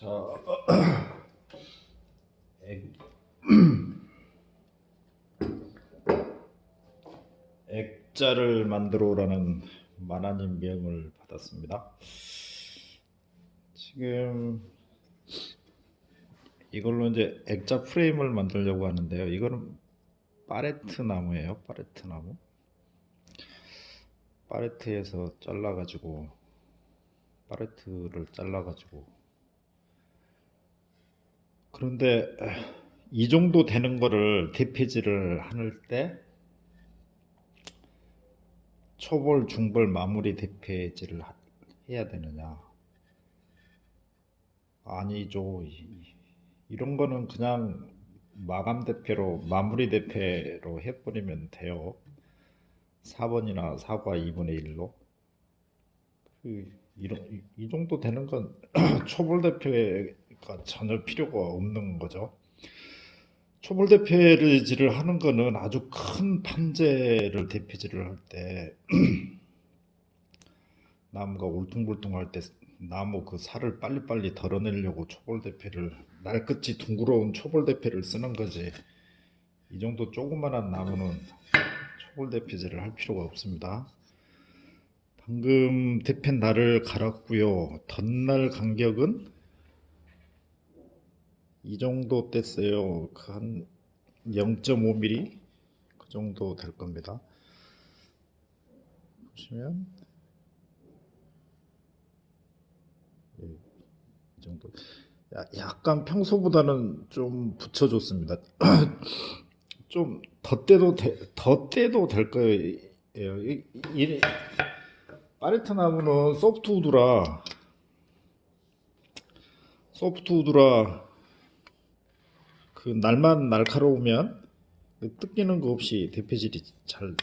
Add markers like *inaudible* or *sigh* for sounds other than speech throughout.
자, 액, 액자를 만들어 오라는 만화님 명을 받았습니다. 지금 이걸로 이제 액자 프레임을 만들려고 하는데요. 이거는 파레트 나무예요. 파레트 나무. 파레트에서 잘라가지고 파레트를 잘라가지고 그런데 이 정도 되는 거를 대피지를 하는 때 초벌, 중벌, 마무리 대피지를 하- 해야 되느냐? 아니죠. 이- 이런 거는 그냥 마감 대패로 마무리 대패로 해버리면 돼요. 4번이나 4과 2분의 1로. 그 이런 이, 이 정도 되는 건 *clears throat* 초벌 대패가 전혀 필요가 없는 거죠. 초벌 대패질을 하는 거는 아주 큰 판재를 대패질을 할때 *clears throat* 나무가 울퉁불퉁할 때 나무 그 살을 빨리빨리 덜어내려고 초벌 대패를 날끝이 둥그러운 초벌 대패를 쓰는 거지. 이 정도 조그만한 나무는 초벌 대패질을 할 필요가 없습니다. 방금 대패 날을 갈았고요. 덧날 간격은 이 정도 뗐어요. 그한 0.5mm 그 정도 될 겁니다. 보시면 예, 이 정도. 야- 약간 평소보다는 좀 붙여줬습니다. *clears throat* 좀 덧대도 돼, 덧대도 될 거예요. 이, 이, 파레트 나무는 소프트우드라 소프트우드라 그 날만 날카로우면 그 뜯기는 거 없이 대패질이 잘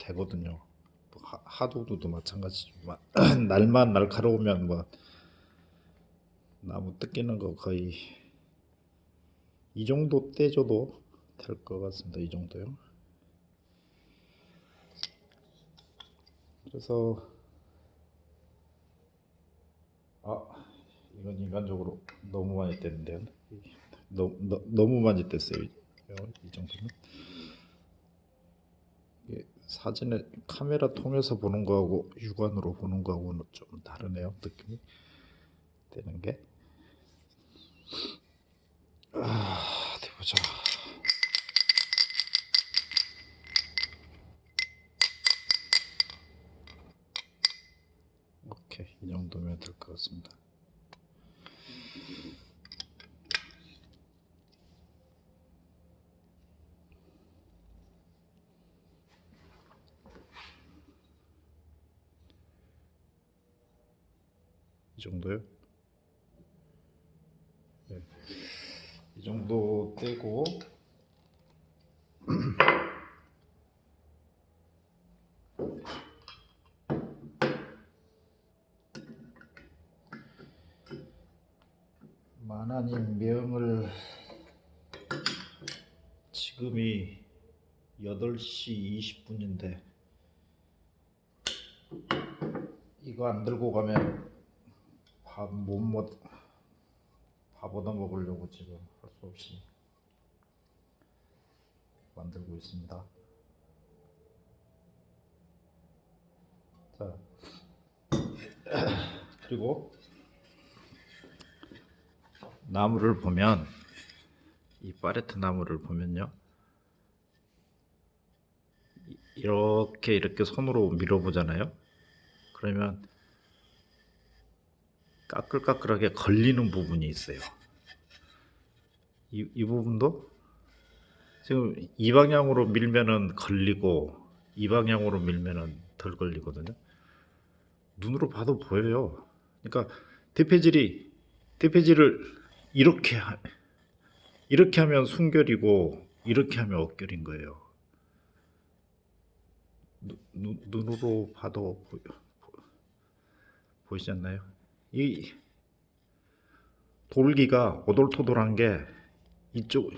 되거든요. 뭐 하- 하드우드도 마찬가지지만 *clears throat* 날만 날카로우면 뭐 나무 뜯기는 거 거의 이 정도 떼줘도 될 것 같습니다. 이 정도요. 그래서 아 이건 인간적으로 너무 많이 뗐는데요. 너무 너, 너무 많이 뗐어요. 이, 이 정도면. 사진에 카메라 통해서 보는 거하고 육안으로 보는 거하고는 좀 다르네요. 느낌이 되는 게. 아, 어디 보자. 오케이, 이 정도면 될 것 같습니다. 정도요? 네. 이 정도 떼고 *clears throat* 만화님 명을 지금이 8시 20분인데 이거 안 들고 가면 밥못 먹, 밥 얻어 먹으려고 지금 할 수 없이 만들고 있습니다. 자, *laughs* 그리고 나무를 보면 이 파레트 나무를 보면요. 이- 이렇게 이렇게 손으로 밀어보잖아요. 그러면 까끌까끌하게 걸리는 부분이 있어요. 이, 이 부분도 지금 이 방향으로 밀면은 걸리고 이 방향으로 밀면은 덜 걸리거든요. 눈으로 봐도 보여요. 그러니까 대패질이 대패질을 이렇게 하- 이렇게 하면 순결이고 이렇게 하면 억결인 거예요. 누, 눈- 눈으로 봐도 보, 보, 보이지 않나요? 이 돌기가 오돌토돌한 게 이쪽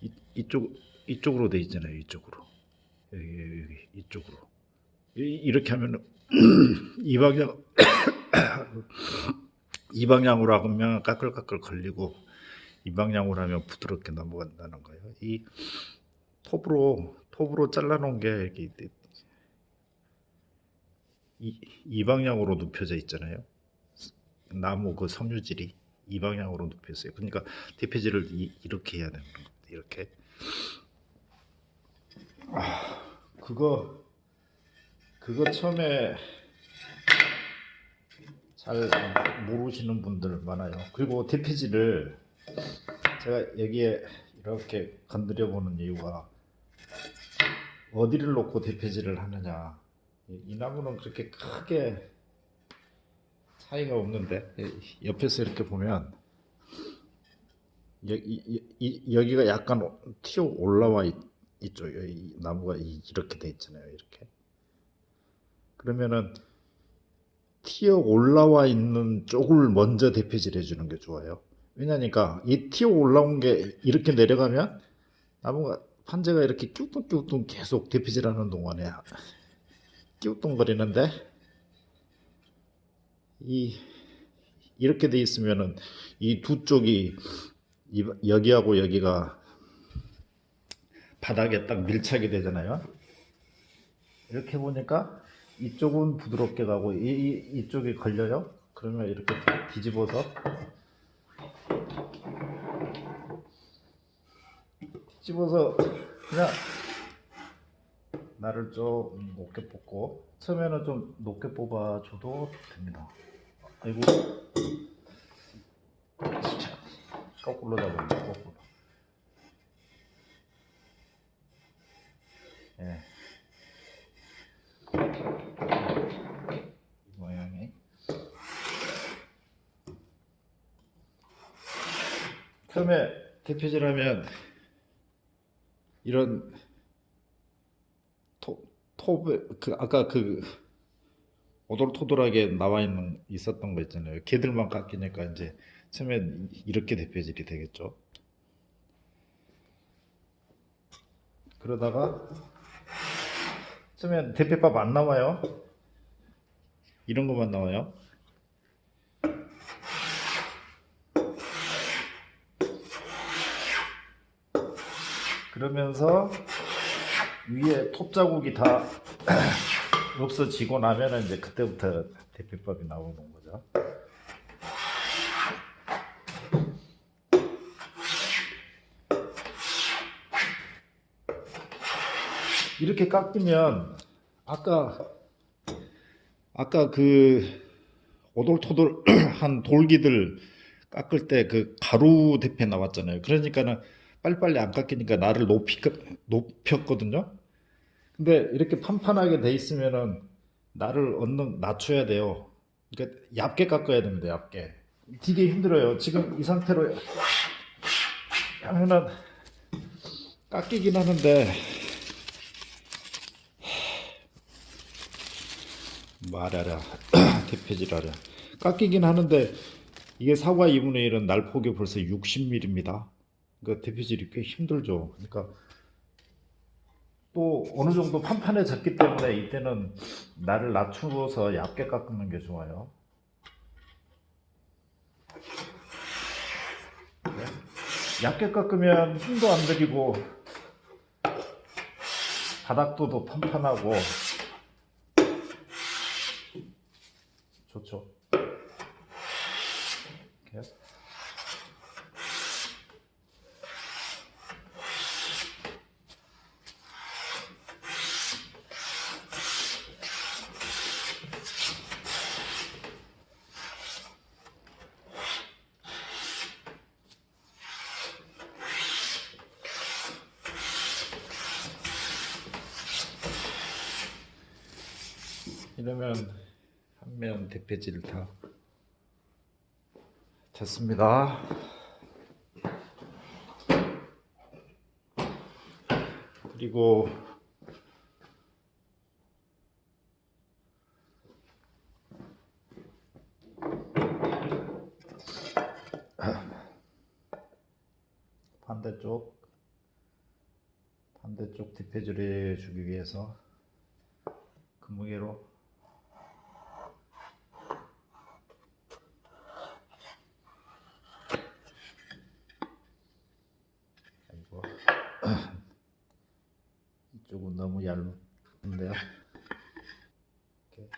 이, 이쪽 이쪽으로 돼 있잖아요. 이쪽으로 여기 여기, 이쪽으로 이, 이렇게 하면 *clears throat* 이 방향 *clears throat* 이 방향으로 하면 까끌까끌 걸리고 이 방향으로 하면 부드럽게 넘어간다는 거예요. 이 톱으로 톱으로 잘라놓은 게 이렇게 이, 이 방향으로 눕혀져 있잖아요. 나무 그 섬유질이 이 방향으로 눕혔어요. 그러니까 대패질을 이, 이렇게 해야 되는 겁니다. 이렇게. 아, 그거 그거 처음에 잘 모르시는 분들 많아요. 그리고 대패질을 제가 여기에 이렇게 건드려 보는 이유가 어디를 놓고 대패질을 하느냐. 이, 이 나무는 그렇게 크게 차이가 없는데 이- 옆에서 이렇게 보면 여기, 이, 여기가 약간 튀어 올라와 있, 있죠. 이 나무가 이- 이렇게 돼 있잖아요. 이렇게. 그러면은 튀어 올라와 있는 쪽을 먼저 대패질 해주는 게 좋아요. 왜냐니까 이 튀어 올라온 게 이렇게 내려가면 나무가 판재가 이렇게 끼우뚱끼우뚱 계속 대패질하는 동안에 끼우뚱거리는데 이 이렇게 돼 있으면은 이 두 쪽이 이- 여기하고 여기가 바닥에 딱 밀착이 되잖아요. 이렇게 보니까 이쪽은 부드럽게 가고 이, 이 이쪽이 걸려요. 그러면 이렇게 뒤집어서 뒤집어서 그냥 나를 좀 높게 뽑고 처음에는 좀 높게 뽑아줘도 됩니다. 아이고 거꾸로 잡아요. 거꾸로. 예. 처음에 대표질하면 이런 토, 톱에 그 아까 그 오돌토돌하게 나와 있는 있었던 거 있잖아요. 걔들만 깎이니까 이제 처음엔 이렇게 대표질이 되겠죠. 그러다가 처음엔 대패밥 안 나와요. 이런 것만 나와요. 그러면서 위에 톱 자국이 다 *clears throat* 없어지고 나면은 이제 그때부터 대패밥이 나오는 거죠. 이렇게 깎이면 아까 아까 그 오돌토돌한 *clears throat* 돌기들 깎을 때 그 가루 대패 나왔잖아요. 그러니까는 빨리빨리 안 깎이니까 나를 높이 높였거든요. 근데 이렇게 판판하게 돼 있으면은 나를 얻는 낮춰야 돼요. 그러니까 얇게 깎아야 됩니다. 얇게. 되게 힘들어요. 지금 이 상태로 하면은 깎이긴 하는데 말하라 *clears throat* 대표질하라 깎이긴 하는데 이게 사과 2분의 1은 날폭이 벌써 60mm입니다. 그러니까 대표질이 꽤 힘들죠. 그러니까 또 어느 정도 판판해졌기 때문에 이때는 날을 낮추어서 얇게 깎는 게 좋아요. 네. 얇게 깎으면 힘도 안 들이고 바닥도 더 판판하고 좋죠. 이렇게. 이러면 한 면 대패질 다 됐습니다. 그리고 반대쪽 반대쪽 뒷패질을 해주기 위해서 그 무게로 이쪽은 너무 얇은데요. 이렇게.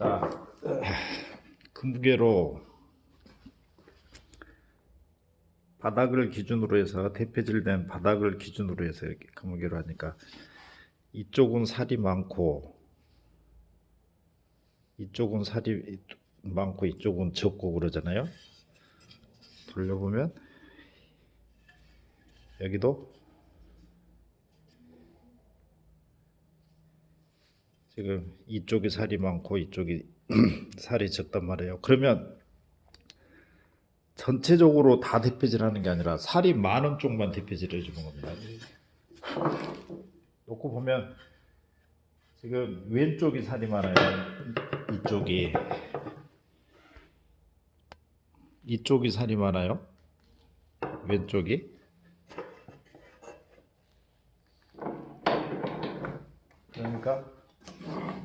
자, 그 무게로 바닥을 기준으로 해서 대패질된 바닥을 기준으로 해서 이렇게 그 무게로 하니까 이쪽은 살이 많고 이쪽은 살이 많고 이쪽은 적고 그러잖아요. 돌려보면 여기도 지금 이쪽이 살이 많고 이쪽이 *clears throat* 살이 적단 말이에요. 그러면 전체적으로 다 대패질 하는 게 아니라 살이 많은 쪽만 대패질을 해주는 겁니다. 놓고 보면 지금 왼쪽이 살이 많아요. 이- 이쪽이 이쪽이 살이 많아요. 왼쪽이 그러니까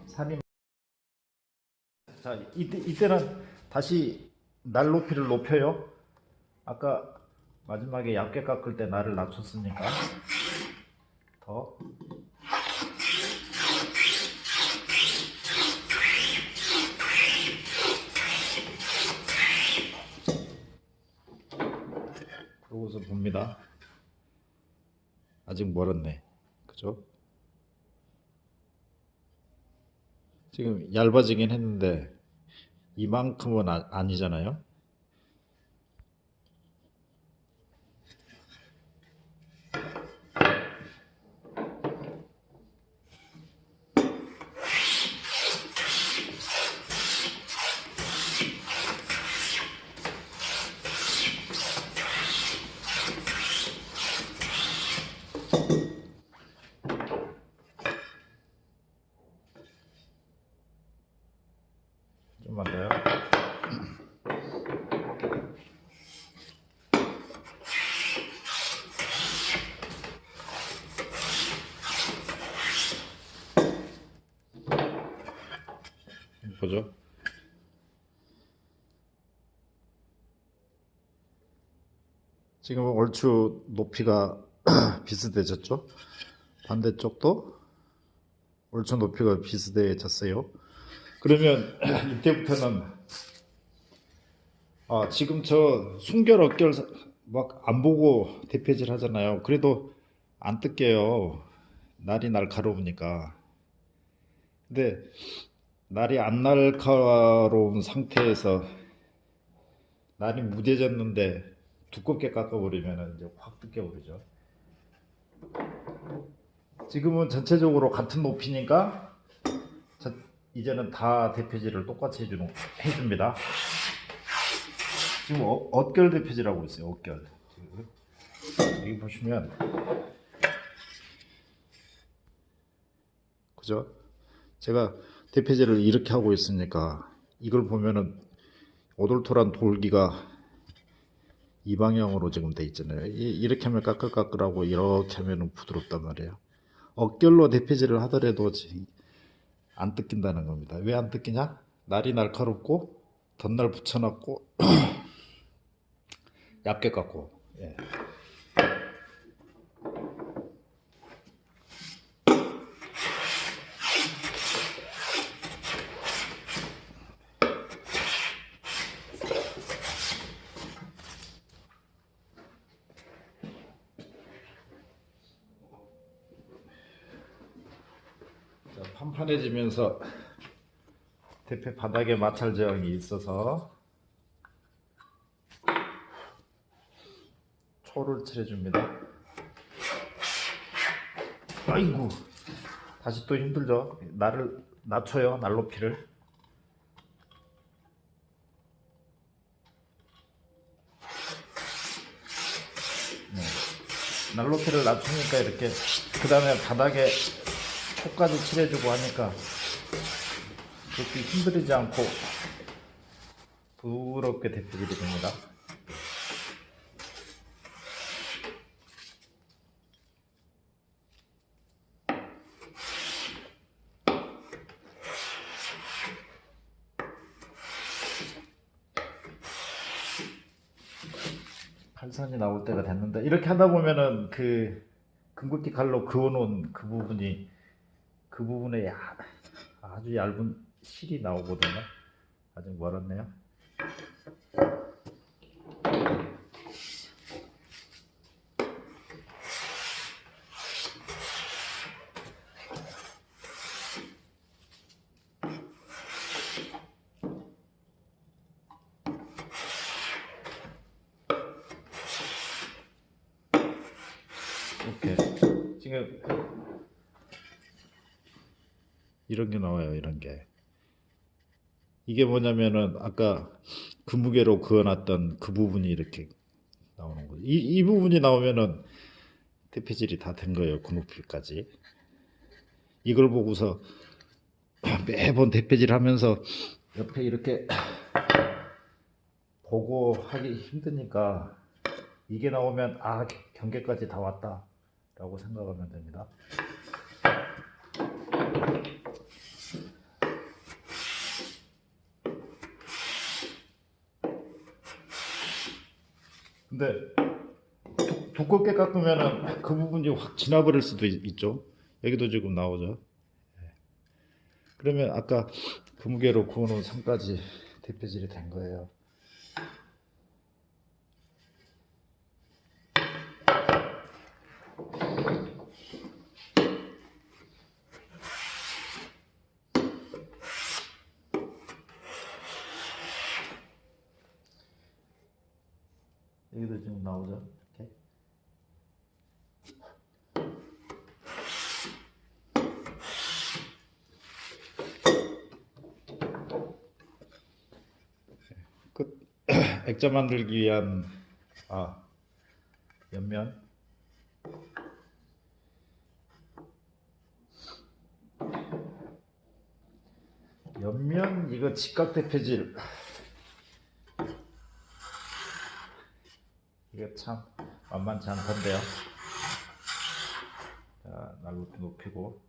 살이 자 이때 이때는 다시 날 높이를 높여요. 아까 마지막에 얇게 깎을 때 날을 낮췄으니까 더 그러고서 봅니다. 아직 멀었네. 그죠? 지금 얇아지긴 했는데 이만큼은 아, 아니잖아요. 좀만 더요. 보죠. 지금은 얼추 높이가 *clears throat* 비슷해졌죠. 반대쪽도 얼추 높이가 비슷해졌어요. 그러면 *clears throat* 이때부터는 아 지금 저 순결 어결 막 안 보고 대패질 하잖아요. 그래도 안 뜯겨요. 날이 날카로우니까. 근데 날이 안 날카로운 상태에서 날이 무뎌졌는데 두껍게 깎아버리면 이제 확 뜯겨버리죠. 지금은 전체적으로 같은 높이니까 자, 이제는 다 대표질을 똑같이 해주는, 해줍니다. 지금 어, 엇결 대표질하고 있어요. 지금. 여기 보시면 그죠? 제가 대표질을 이렇게 하고 있으니까 이걸 보면은 오돌토란 돌기가 이 방향으로 지금 돼 있잖아요. 이- 이렇게 하면 까끌까끌하고 이렇게 하면 부드럽단 말이에요. 엇결로 대표질을 하더라도 지- 안 뜯긴다는 겁니다. 왜 안 뜯기냐? 날이 날카롭고 덧날 붙여놨고 *clears throat* 얇게 깎고. 예. 그래서 대패 바닥에 마찰 저항이 있어서 초를 칠해줍니다. 아이고 다시 또 힘들죠. 나를 낮춰요. 날 높이를. 네. 날 높이를 낮추니까 이렇게 그 다음에 바닥에 초까지 칠해주고 하니까 그렇게 힘들이지 않고 부드럽게 데펴지게 됩니다. 칼선이 나올 때가 됐는데 이렇게 하다 보면은 그 금극기 칼로 그어놓은 그 부분이 그 부분에 야- 아주 얇은 실이 나오거든요. 아직 멀었네요. 지금 이런 게 나와요. 이런 게 이게 뭐냐면은 아까 그 무게로 그어놨던 그 부분이 이렇게 나오는 거죠. 이, 이 부분이 나오면은 대패질이 다 된 거예요. 그 높이까지. 이걸 보고서 *clears throat* 매번 대패질 하면서 옆에 이렇게 *clears throat* 보고 하기 힘드니까 이게 나오면 아 경계까지 다 왔다 라고 생각하면 됩니다. 근데 두- 두껍게 깎으면은 그 부분이 확 지나버릴 수도 있, 있죠. 여기도 지금 나오죠. 예. 그러면 아까 그 무게로 구워놓은 선까지 대표질이 된 거예요. 여기도 지금 나오죠. 백자 만들기 위한 아 옆면. 옆면 이거 직각대표질 이게 참 만만치 않던데요. 자, 날로 높이고.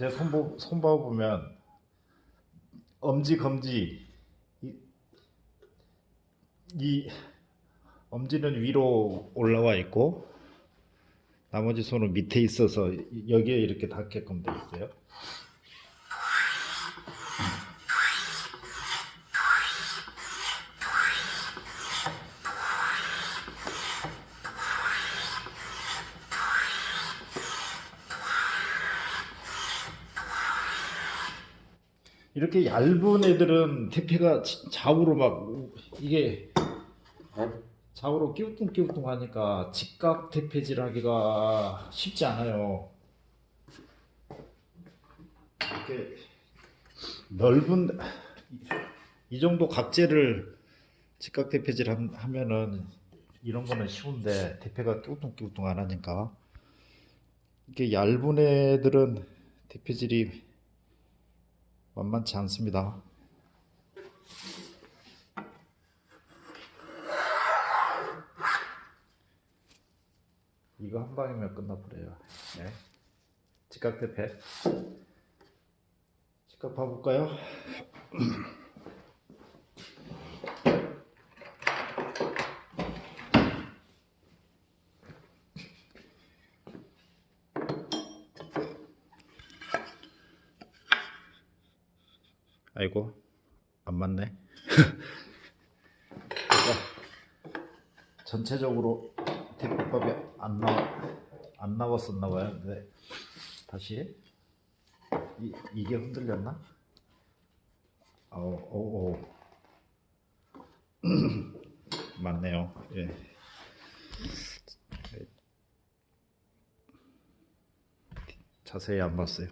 제 손보, 손봐 보면 엄지, 검지 이, 이 엄지는 위로 올라와 있고 나머지 손은 밑에 있어서 여기에 이렇게 닿게끔 돼 있어요. 이렇게 얇은 애들은 지- 좌우로 막 우- 이게 좌우로 끼우뚱끼우뚱 하니까 직각 태페질 하기가 쉽지 않아요. 이렇게 넓은 이 정도 각재를 직각 함- 하면은 이런 거는 쉬운데 태페가 끼우뚱끼우뚱 안 하니까 이게 얇은 애들은 태페질이 만만치 않습니다. 이거 한 방이면 끝나버려요. 네. 직각 대패. 직각 봐볼까요? 아이고 안 맞네. 전체적으로 대표값이 안 나와 안 나왔었나 봐요. 근데 다시 이, 이게 흔들렸나? 어. *clears throat* 맞네요. 예. 자세히 안 봤어요.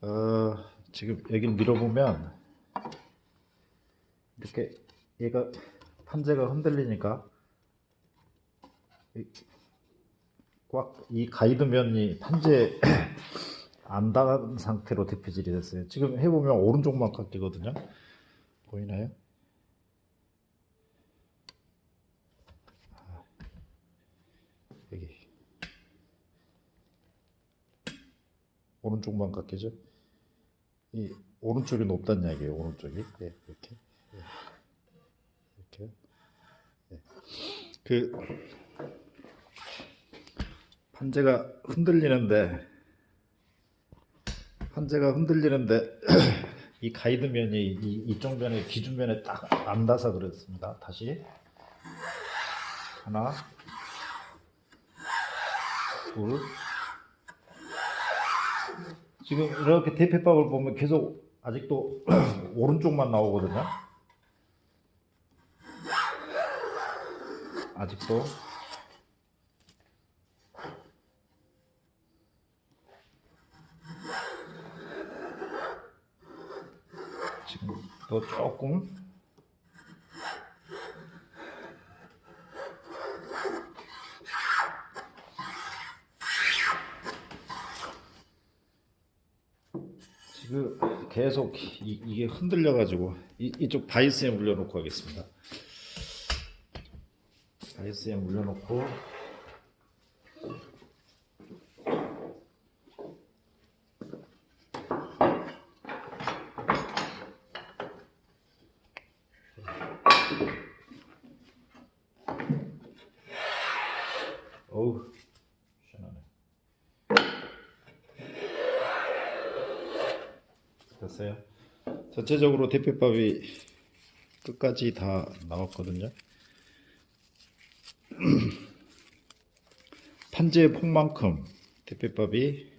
어, 지금 여기를 밀어보면 이렇게 얘가 판재가 흔들리니까 꽉 이 가이드면이 판재 *clears throat* 안 닿은 상태로 대표질이 됐어요. 지금 해보면 오른쪽만 깎이거든요. 보이나요? 아, 여기 오른쪽만 깎이죠. 이 오른쪽이 높다는 이야기예요. 오른쪽이 예, 이렇게 예. 이렇게 예. 그 판재가 흔들리는데 판재가 흔들리는데 *clears throat* 이 가이드면이 이, 이쪽 면에 기준면에 딱 안 닿아서 그렇습니다. 다시 하나 둘 지금 이렇게 대패밥을 보면 계속 아직도 *clears throat* 오른쪽만 나오거든요. 아직도 지금 더 조금 지금 계속 이, 이게 흔들려 가지고 이쪽 바이스에 물려놓고 하겠습니다. 바이스에 물려놓고 어우 시원하네. 됐어요. 전체적으로 대패밥이 끝까지 다 나왔거든요. *clears throat* 판재의 폭만큼 대패밥이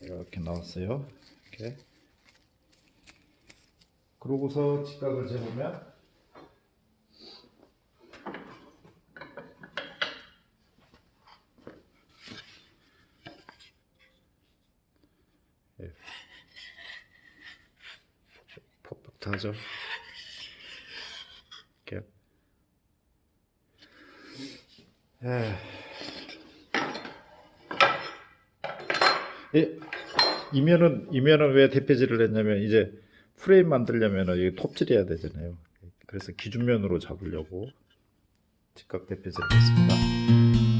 이렇게 나왔어요. 이렇게. 그러고서 직각을 재보면 퍼펙트하죠. 이렇게. 에. 예, 이면은 이면은 왜 대패질을 했냐면 이제 프레임 만들려면 이 톱질해야 되잖아요. 그래서 기준면으로 잡으려고 직각 대패질을 했습니다.